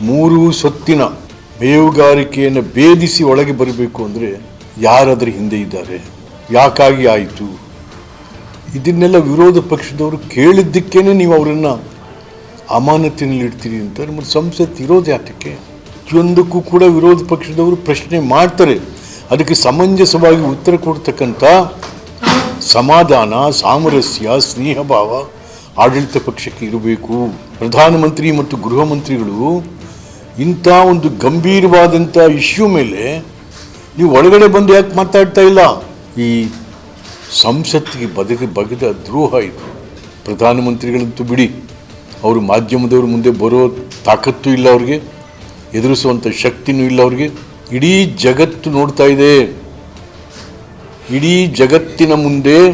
ಮೂರು ಸೊತ್ತಿನ ಮೇವುಗಾರಿಕೆಯನ್ನು ಭೇದಿಸಿ ಒಳಗೆ ಬರಬೇಕು ಅಂದರೆ ಯಾರಾದರೂ ಹಿಂದೆ ಇದ್ದಾರೆ. ಯಾಕಾಗಿ ಆಯಿತು? ಇದನ್ನೆಲ್ಲ ವಿರೋಧ ಪಕ್ಷದವರು ಕೇಳಿದ್ದಕ್ಕೇ ನೀವು ಅವರನ್ನು ಅಮಾನತಿನಲ್ಲಿ ಇಡ್ತೀರಿ ಅಂತ ನಮ್ಮ ಸಂಸತ್ ಇರೋದು ಯಾತಕ್ಕೆ? ಪ್ರತಿಯೊಂದಕ್ಕೂ ಕೂಡ ವಿರೋಧ ಪಕ್ಷದವರು ಪ್ರಶ್ನೆ ಮಾಡ್ತಾರೆ. ಅದಕ್ಕೆ ಸಮಂಜಸವಾಗಿ ಉತ್ತರ ಕೊಡ್ತಕ್ಕಂಥ ಸಮಾಧಾನ, ಸಾಮರಸ್ಯ ಸ್ನೇಹ ಭಾವ ಆಡಳಿತ ಪಕ್ಷಕ್ಕೆ ಇರಬೇಕು. ಪ್ರಧಾನಮಂತ್ರಿ ಮತ್ತು ಗೃಹ ಮಂತ್ರಿಗಳು ಇಂಥ ಒಂದು ಗಂಭೀರವಾದಂಥ ಇಶ್ಯೂ ಮೇಲೆ ನೀವು ಒಳಗಡೆ ಬಂದು ಯಾಕೆ ಮಾತಾಡ್ತಾ ಇಲ್ಲ? ಈ ಸಂಸತ್ತಿಗೆ ಬದುಕಿ, ಬಗೆದ ದ್ರೋಹ ಇದು. ಪ್ರಧಾನಮಂತ್ರಿಗಳಂತೂ ಬಿಡಿ. ಅವರು ಮಾಧ್ಯಮದವ್ರ ಮುಂದೆ ಬರೋ ತಾಕತ್ತು ಇಲ್ಲ ಅವ್ರಿಗೆ. ಎದುರಿಸುವಂಥ ಶಕ್ತಿನೂ ಇಲ್ಲ ಅವ್ರಿಗೆ. ಇಡೀ ಜಗತ್ತು ನೋಡ್ತಾ ಇದೆ. ಇಡೀ ಜಗತ್ತಿನ ಮುಂದೆ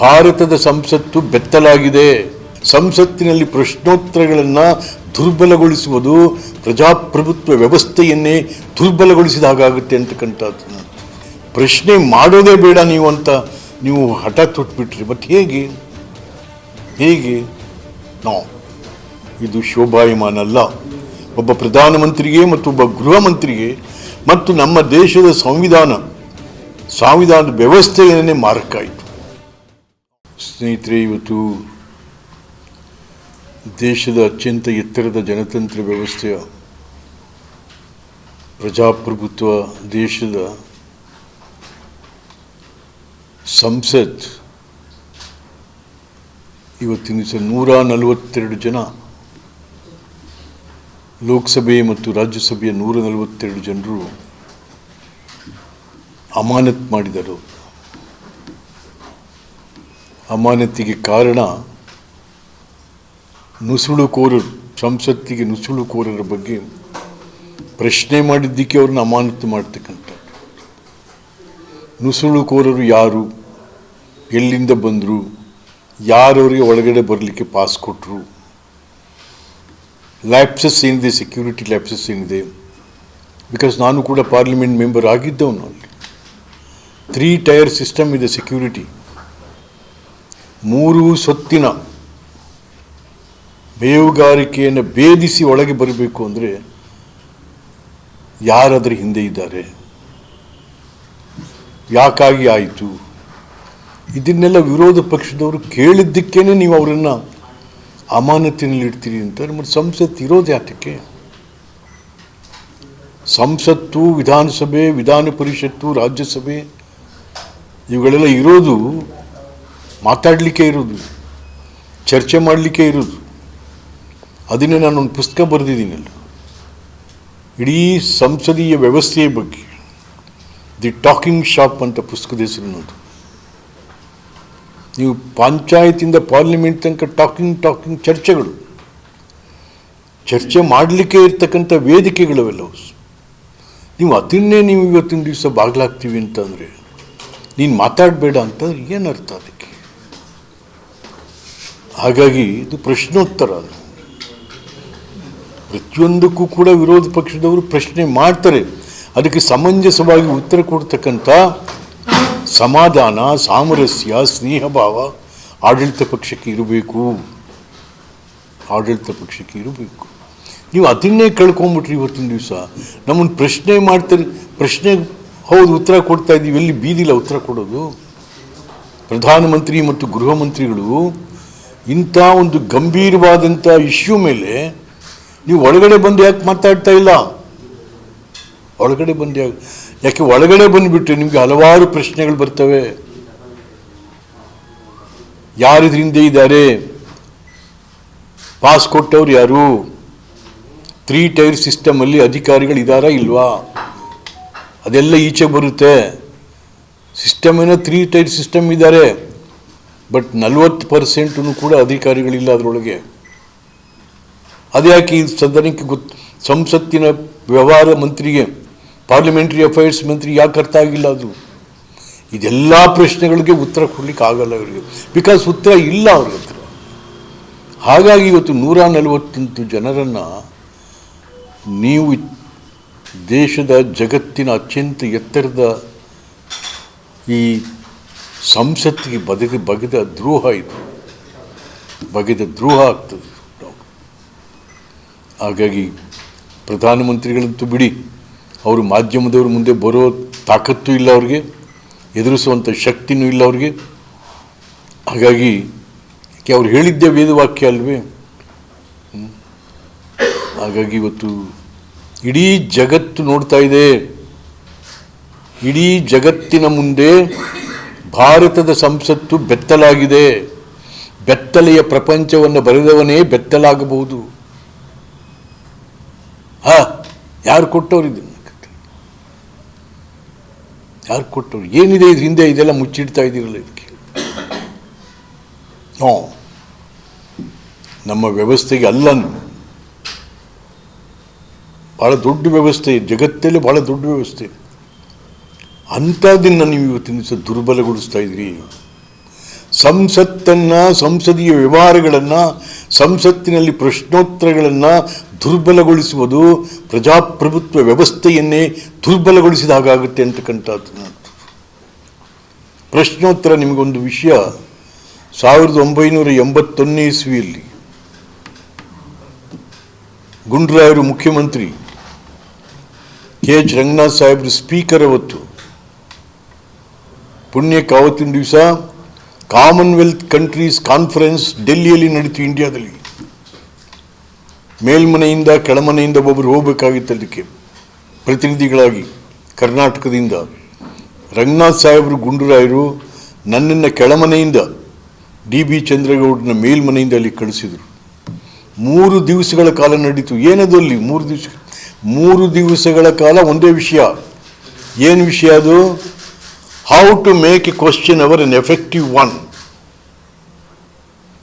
ಭಾರತದ ಸಂಸತ್ತು ಬೆತ್ತಲಾಗಿದೆ. ಸಂಸತ್ತಿನಲ್ಲಿ ಪ್ರಶ್ನೋತ್ತರಗಳನ್ನು ದುರ್ಬಲಗೊಳಿಸುವುದು ಪ್ರಜಾಪ್ರಭುತ್ವ ವ್ಯವಸ್ಥೆಯನ್ನೇ ದುರ್ಬಲಗೊಳಿಸಿದ ಹಾಗಾಗುತ್ತೆ ಅಂತಕ್ಕಂಥದ್ದು. ಪ್ರಶ್ನೆ ಮಾಡೋದೇ ಬೇಡ ನೀವು ಅಂತ ನೀವು ಹಠ ತೊಟ್ಬಿಟ್ರಿ. ಮತ್ತು ಹೇಗೆ? ಹೇಗೆ? ನೋ. ಇದು ಶೋಭಾಯಮಾನ ಅಲ್ಲ. ಒಬ್ಬ ಪ್ರಧಾನಮಂತ್ರಿಗೆ ಮತ್ತು ಒಬ್ಬ ಗೃಹ ಮಂತ್ರಿಗೆ ಮತ್ತು ನಮ್ಮ ದೇಶದ ಸಂವಿಧಾನ, ಸಂವಿಧಾನದ ವ್ಯವಸ್ಥೆಯನ್ನೇ ಮಾರಕ್ಕಾಯಿತು. ಸ್ನೇಹಿತರೆ, ಇವತ್ತು ದೇಶದ ಅತ್ಯಂತ ಎತ್ತರದ ಜನತಂತ್ರ ವ್ಯವಸ್ಥೆಯ ಪ್ರಜಾಪ್ರಭುತ್ವ, ದೇಶದ ಸಂಸತ್ ಇವತ್ತಿನ ದಿವಸ ನೂರ ನಲವತ್ತೆರಡು ಜನ, ಲೋಕಸಭೆ ಮತ್ತು ರಾಜ್ಯಸಭೆಯ ನೂರ ನಲವತ್ತೆರಡು ಜನರು ಅಮಾನತ್ ಮಾಡಿದರು. ಅಮಾನತಿಗೆ ಕಾರಣ ನುಸುಳುಕೋರರು ಸಂಸತ್ತಿಗೆ ನುಸುಳುಕೋರರ ಬಗ್ಗೆ ಪ್ರಶ್ನೆ ಮಾಡಿದ್ದಕ್ಕೆ ಅವ್ರನ್ನ ಅಮಾನತು ಮಾಡ್ತಕ್ಕಂಥ ನುಸುಳುಕೋರರು ಯಾರು, ಎಲ್ಲಿಂದ ಬಂದರು, ಯಾರವರಿಗೆ ಒಳಗಡೆ ಬರಲಿಕ್ಕೆ ಪಾಸ್ ಕೊಟ್ಟರು ಲ್ಯಾಪ್ಸಸ್ ಏನಿದೆ ಸೆಕ್ಯೂರಿಟಿ ಲ್ಯಾಪ್ಸಸ್ ಏನಿದೆ ಬಿಕಾಸ್ ನಾನು ಕೂಡ ಪಾರ್ಲಿಮೆಂಟ್ ಮೆಂಬರ್ ಆಗಿದ್ದವನು ಅಲ್ಲಿ. ತ್ರೀ ಟೈರ್ ಸಿಸ್ಟಮ್ ಇದೆ ಸೆಕ್ಯೂರಿಟಿ ಮೂರು ಸೊತ್ತಿನ ಬೇವುಗಾರಿಕೆಯನ್ನು ಭೇದಿಸಿ ಒಳಗೆ ಬರಬೇಕು ಅಂದರೆ ಯಾರಾದರೂ ಹಿಂದೆ ಇದ್ದಾರೆ. ಯಾಕಾಗಿ ಆಯಿತು? ಇದನ್ನೆಲ್ಲ ವಿರೋಧ ಪಕ್ಷದವರು ಕೇಳಿದ್ದಕ್ಕೇನೆ ನೀವು ಅವರನ್ನು ಅಮಾನತಿನಲ್ಲಿ ಇಡ್ತೀರಿ ಅಂತ ನಮ್ಮ ಸಂಸತ್ ಇರೋದು ಯಾತಕ್ಕೆ? ಸಂಸತ್ತು, ವಿಧಾನಸಭೆ, ವಿಧಾನ ಪರಿಷತ್ತು, ರಾಜ್ಯಸಭೆ, ಇವುಗಳೆಲ್ಲ ಇರೋದು ಮಾತಾಡಲಿಕ್ಕೆ ಇರೋದು, ಚರ್ಚೆ ಮಾಡಲಿಕ್ಕೆ ಇರೋದು. ಅದನ್ನೇ ನಾನೊಂದು ಪುಸ್ತಕ ಬರೆದಿದ್ದೀನಲ್ಲ ಇಡೀ ಸಂಸದೀಯ ವ್ಯವಸ್ಥೆಯ ಬಗ್ಗೆ. ದಿ ಟಾಕಿಂಗ್ ಶಾಪ್ ಅಂತ ಪುಸ್ತಕದ ಹೆಸರು ನೋದು ನೀವು ಪಂಚಾಯತಿಂದ ಪಾರ್ಲಿಮೆಂಟ್ ತನಕ ಟಾಕಿಂಗ್ ಟಾಕಿಂಗ್ ಚರ್ಚೆಗಳು. ಚರ್ಚೆ ಮಾಡಲಿಕ್ಕೆ ಇರ್ತಕ್ಕಂಥ ವೇದಿಕೆಗಳವೆಲ್ಲವು. ನೀವು ಅದನ್ನೇ ನೀವು ಇವತ್ತಿನ ದಿವಸ ಬಾಗ್ಲಾಗ್ತೀವಿ ಅಂತಂದರೆ ನೀನು ಮಾತಾಡಬೇಡ ಅಂತಂದ್ರೆ ಏನರ್ಥ ಅದಕ್ಕೆ? ಹಾಗಾಗಿ ಇದು ಪ್ರಶ್ನೋತ್ತರ ಅದು ಪ್ರತಿಯೊಂದಕ್ಕೂ ಕೂಡ ವಿರೋಧ ಪಕ್ಷದವರು ಪ್ರಶ್ನೆ ಮಾಡ್ತಾರೆ. ಅದಕ್ಕೆ ಸಮಂಜಸವಾಗಿ ಉತ್ತರ ಕೊಡ್ತಕ್ಕಂಥ ಸಮಾಧಾನ, ಸಾಮರಸ್ಯ ಸ್ನೇಹ ಭಾವ ಆಡಳಿತ ಪಕ್ಷಕ್ಕೆ ಇರಬೇಕು. ಆಡಳಿತ ಪಕ್ಷಕ್ಕೆ ಇರಬೇಕು. ನೀವು ಅದನ್ನೇ ಕಳ್ಕೊಂಬಿಟ್ರಿ ಇವತ್ತಿನ ದಿವಸ. ನಮ್ಮನ್ನು ಪ್ರಶ್ನೆ ಮಾಡ್ತಾರೆ. ಪ್ರಶ್ನೆ, ಹೌದು, ಉತ್ತರ ಕೊಡ್ತಾ ಇದ್ದೀವಿ. ಎಲ್ಲಿ ಬೀದಿಲ್ಲ ಉತ್ತರ ಕೊಡೋದು? ಪ್ರಧಾನಮಂತ್ರಿ ಮತ್ತು ಗೃಹ ಮಂತ್ರಿಗಳು ಇಂಥ ಒಂದು ಗಂಭೀರವಾದಂಥ ಇಶ್ಯೂ ಮೇಲೆ ನೀವು ಒಳಗಡೆ ಬಂದು ಯಾಕೆ ಮಾತಾಡ್ತಾ ಇಲ್ಲ? ಒಳಗಡೆ ಬಂದು ಯಾಕೆ ಯಾಕೆ ಒಳಗಡೆ ಬಂದುಬಿಟ್ಟು ನಿಮಗೆ ಹಲವಾರು ಪ್ರಶ್ನೆಗಳು ಬರ್ತವೆ. ಯಾರು ಇದರಿಂದ ಇದ್ದಾರೆ? ಪಾಸ್ ಕೊಟ್ಟವ್ರು ಯಾರು? ತ್ರೀ ಟೈರ್ ಸಿಸ್ಟಮಲ್ಲಿ ಅಧಿಕಾರಿಗಳು ಇದ್ದಾರಾ ಇಲ್ವಾ? ಅದೆಲ್ಲ ಈಚೆ ಬರುತ್ತೆ. ಸಿಸ್ಟಮ್ ಏನೋ ತ್ರೀ ಟೈರ್ ಸಿಸ್ಟಮ್ ಇದ್ದಾರೆ ಬಟ್ ನಲ್ವತ್ತು ಪರ್ಸೆಂಟು ಕೂಡ ಅಧಿಕಾರಿಗಳಿಲ್ಲ ಅದರೊಳಗೆ. ಅದ್ಯಾಕೆ ಈ ಸದನಕ್ಕೆ ಗೊತ್ತು ಸಂಸತ್ತಿನ ವ್ಯವಹಾರ ಮಂತ್ರಿಗೆ ಪಾರ್ಲಿಮೆಂಟ್ರಿ ಅಫೇರ್ಸ್ ಮಂತ್ರಿ ಯಾಕೆ ಅರ್ಥ ಆಗಿಲ್ಲ ಅದು? ಇದೆಲ್ಲ ಪ್ರಶ್ನೆಗಳಿಗೆ ಉತ್ತರ ಕೊಡ್ಲಿಕ್ಕೆ ಆಗಲ್ಲ ಅವರಿಗೆ ಬಿಕಾಸ್ ಉತ್ತರ ಇಲ್ಲ ಅವ್ರ ಹತ್ರ. ಹಾಗಾಗಿ ಇವತ್ತು ನೂರ ನಲವತ್ತೆಂಟು ಜನರನ್ನು ನೀವು ದೇಶದ ಜಗತ್ತಿನ ಅತ್ಯಂತ ಎತ್ತರದ ಈ ಸಂಸತ್ತಿಗೆ ಬದಗ ಬಗೆದ ದ್ರೋಹ ಇದು. ಬಗೆದ ದ್ರೋಹ ಆಗ್ತದೆ. ಹಾಗಾಗಿ ಪ್ರಧಾನಮಂತ್ರಿಗಳಂತೂ ಬಿಡಿ, ಅವರು ಮಾಧ್ಯಮದವ್ರ ಮುಂದೆ ಬರೋ ತಾಕತ್ತು ಇಲ್ಲ ಅವ್ರಿಗೆ ಎದುರಿಸುವಂಥ ಶಕ್ತಿನೂ ಇಲ್ಲ ಅವ್ರಿಗೆ. ಹಾಗಾಗಿ ಅವ್ರು ಹೇಳಿದ್ದೇ ವೇದವಾಕ್ಯ ಅಲ್ವೇ? ಹಾಗಾಗಿ ಇವತ್ತು ಇಡೀ ಜಗತ್ತು ನೋಡ್ತಾ ಇದೆ. ಇಡೀ ಜಗತ್ತಿನ ಮುಂದೆ ಭಾರತದ ಸಂಸತ್ತು ಬೆತ್ತಲಾಗಿದೆ. ಬೆತ್ತಲೆಯ ಪ್ರಪಂಚವನ್ನು ಬರೆದವನೇ ಬೆತ್ತಲಾಗಬಹುದು. ಹಾ, ಯಾರು ಕೊಟ್ಟವ್ರು ಇದನ್ನು ಯಾರು ಕೊಟ್ಟವ್ರು? ಏನಿದೆ ಇದ್ರ ಹಿಂದೆ? ಇದೆಲ್ಲ ಮುಚ್ಚಿಡ್ತಾ ಇದ್ದೀರಲ್ಲ ಇದಕ್ಕೆ? ಹ್ಞೂ. ನಮ್ಮ ವ್ಯವಸ್ಥೆಗೆ ಅಲ್ಲ. ಬಹಳ ದೊಡ್ಡ ವ್ಯವಸ್ಥೆ, ಜಗತ್ತಲ್ಲಿ ಬಹಳ ದೊಡ್ಡ ವ್ಯವಸ್ಥೆ. ಅಂಥದ್ದನ್ನು ನೀವು ಇವತ್ತಿನ ದಿವಸ ದುರ್ಬಲಗೊಳಿಸ್ತಾ ಇದ್ರಿ. ಸಂಸತ್ತನ್ನ, ಸಂಸದೀಯ ವ್ಯವಹಾರಗಳನ್ನು, ಸಂಸತ್ತಿನಲ್ಲಿ ಪ್ರಶ್ನೋತ್ತರಗಳನ್ನು ದುರ್ಬಲಗೊಳಿಸುವುದು ಪ್ರಜಾಪ್ರಭುತ್ವ ವ್ಯವಸ್ಥೆಯನ್ನೇ ದುರ್ಬಲಗೊಳಿಸಿದ ಹಾಗಾಗುತ್ತೆ ಅಂತಕ್ಕಂಥದ್ದು ಪ್ರಶ್ನೋತ್ತರ ನಿಮಗೊಂದು ವಿಷಯ. ಸಾವಿರದ ಒಂಬೈನೂರ ಎಂಬತ್ತೊಂದನೇ ಇಸ್ವಿಯಲ್ಲಿ ಗುಂಡ್ರಾಯರು ಮುಖ್ಯಮಂತ್ರಿ ಕೆ ಎಚ್ ರಂಗನಾಥ್ ಸಾಹೇಬ್ರು ಸ್ಪೀಕರ್ ಅವತ್ತು ಪುಣ್ಯಕ್ಕೆ ಅವತ್ತಿನ ದಿವಸ ಕಾಮನ್ವೆಲ್ತ್ ಕಂಟ್ರೀಸ್ ಕಾನ್ಫರೆನ್ಸ್ ಡೆಲ್ಲಿಯಲ್ಲಿ ನಡೀತು ಇಂಡಿಯಾದಲ್ಲಿ. ಮೇಲ್ಮನೆಯಿಂದ ಕೆಳಮನೆಯಿಂದ ಒಬ್ಬರು ಹೋಗಬೇಕಾಗಿತ್ತು ಅದಕ್ಕೆ. ಪ್ರತಿನಿಧಿಗಳಾಗಿ ಕರ್ನಾಟಕದಿಂದ. ರಂಗನಾಥ್ ಸಾಹೇಬರು ಗುಂಡೂರಾಯರು ನನ್ನನ್ನು ಕೆಳಮನೆಯಿಂದ ಡಿ ಬಿ ಚಂದ್ರಗೌಡನ ಮೇಲ್ಮನೆಯಿಂದ ಅಲ್ಲಿ ಕಳಿಸಿದರು. ಮೂರು ದಿವಸಗಳ ಕಾಲ ನಡೀತು. ಏನದು ಅಲ್ಲಿ? ಮೂರು ದಿವಸ ಮೂರು ದಿವಸಗಳ ಕಾಲ ಒಂದೇ ವಿಷಯ. ಏನು ವಿಷಯ ಅದು? How to make a question hour an effective one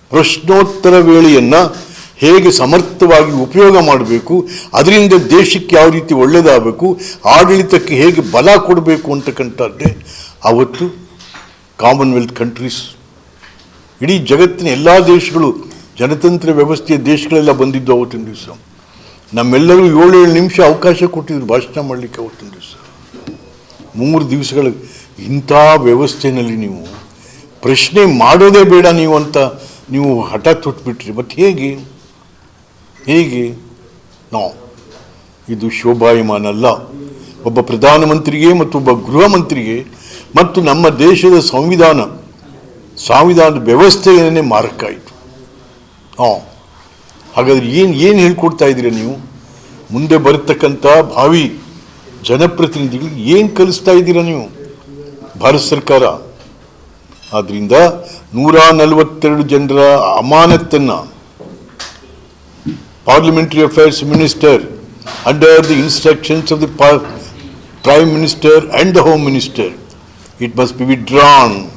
ಪ್ರಶ್ನೋತ್ತರ ವೇಳೆಯನ್ನು ಹೇಗೆ ಸಮರ್ಥವಾಗಿ ಉಪಯೋಗ ಮಾಡಬೇಕು, ಅದರಿಂದ ದೇಶಕ್ಕೆ ಯಾವ ರೀತಿ ಒಳ್ಳೆಯದಾಗಬೇಕು ಆಡಳಿತಕ್ಕೆ ಹೇಗೆ ಬಲ ಕೊಡಬೇಕು ಅಂತಕ್ಕಂಥದ್ದೇ ಅವತ್ತು ಕಾಮನ್ವೆಲ್ತ್ ಕಂಟ್ರೀಸ್ ಇಡೀ ಜಗತ್ತಿನ ಎಲ್ಲ ದೇಶಗಳು, ಜನತಂತ್ರ ವ್ಯವಸ್ಥೆಯ ದೇಶಗಳೆಲ್ಲ ಬಂದಿದ್ದು ಅವತ್ತಿನ ದಿವಸ. ನಮ್ಮೆಲ್ಲರೂ ಏಳೇಳು ನಿಮಿಷ ಅವಕಾಶ ಕೊಟ್ಟಿದ್ರು ಭಾಷಣ ಮಾಡಲಿಕ್ಕೆ ಅವತ್ತಿನ ದಿವಸ. ಮೂರು ದಿವಸಗಳ ಇಂಥ ವ್ಯವಸ್ಥೆಯಲ್ಲಿ ನೀವು ಪ್ರಶ್ನೆ ಮಾಡೋದೇ ಬೇಡ ನೀವು ಅಂತ ನೀವು ಹಠ ತೊಟ್ಬಿಟ್ರಿ. ಮತ್ತು ಹೇಗೆ? ಹೇಗೆ? ನಾವು ಇದು ಶೋಭಾಯಮಾನ ಅಲ್ಲ ಒಬ್ಬ ಪ್ರಧಾನಮಂತ್ರಿಗೆ ಮತ್ತು ಒಬ್ಬ ಗೃಹ ಮಂತ್ರಿಗೆ ಮತ್ತು ನಮ್ಮ ದೇಶದ ಸಂವಿಧಾನ, ಸಂವಿಧಾನದ ವ್ಯವಸ್ಥೆಯನ್ನೇ ಮಾರಕ್ಕಾಯಿತು. ಹಾಂ ಹಾಗಾದ್ರೆ ಏನು ಏನು ಹೇಳ್ಕೊಡ್ತಾ ಇದ್ದೀರಾ ನೀವು? ಮುಂದೆ ಬರತಕ್ಕಂಥ ಭಾವಿ ಜನಪ್ರತಿನಿಧಿಗಳಿಗೆ ಏನು ಕಲಿಸ್ತಾ ಇದ್ದೀರಾ ನೀವು? ಭಾರತ ಸರ್ಕಾರ. ಆದ್ದರಿಂದ ನೂರ ನಲವತ್ತೆರಡು ಜನರ ಅಮಾನತ್ತನ್ನು Parliamentary Affairs Minister under the instructions of the Prime Minister and the Home Minister. It must be withdrawn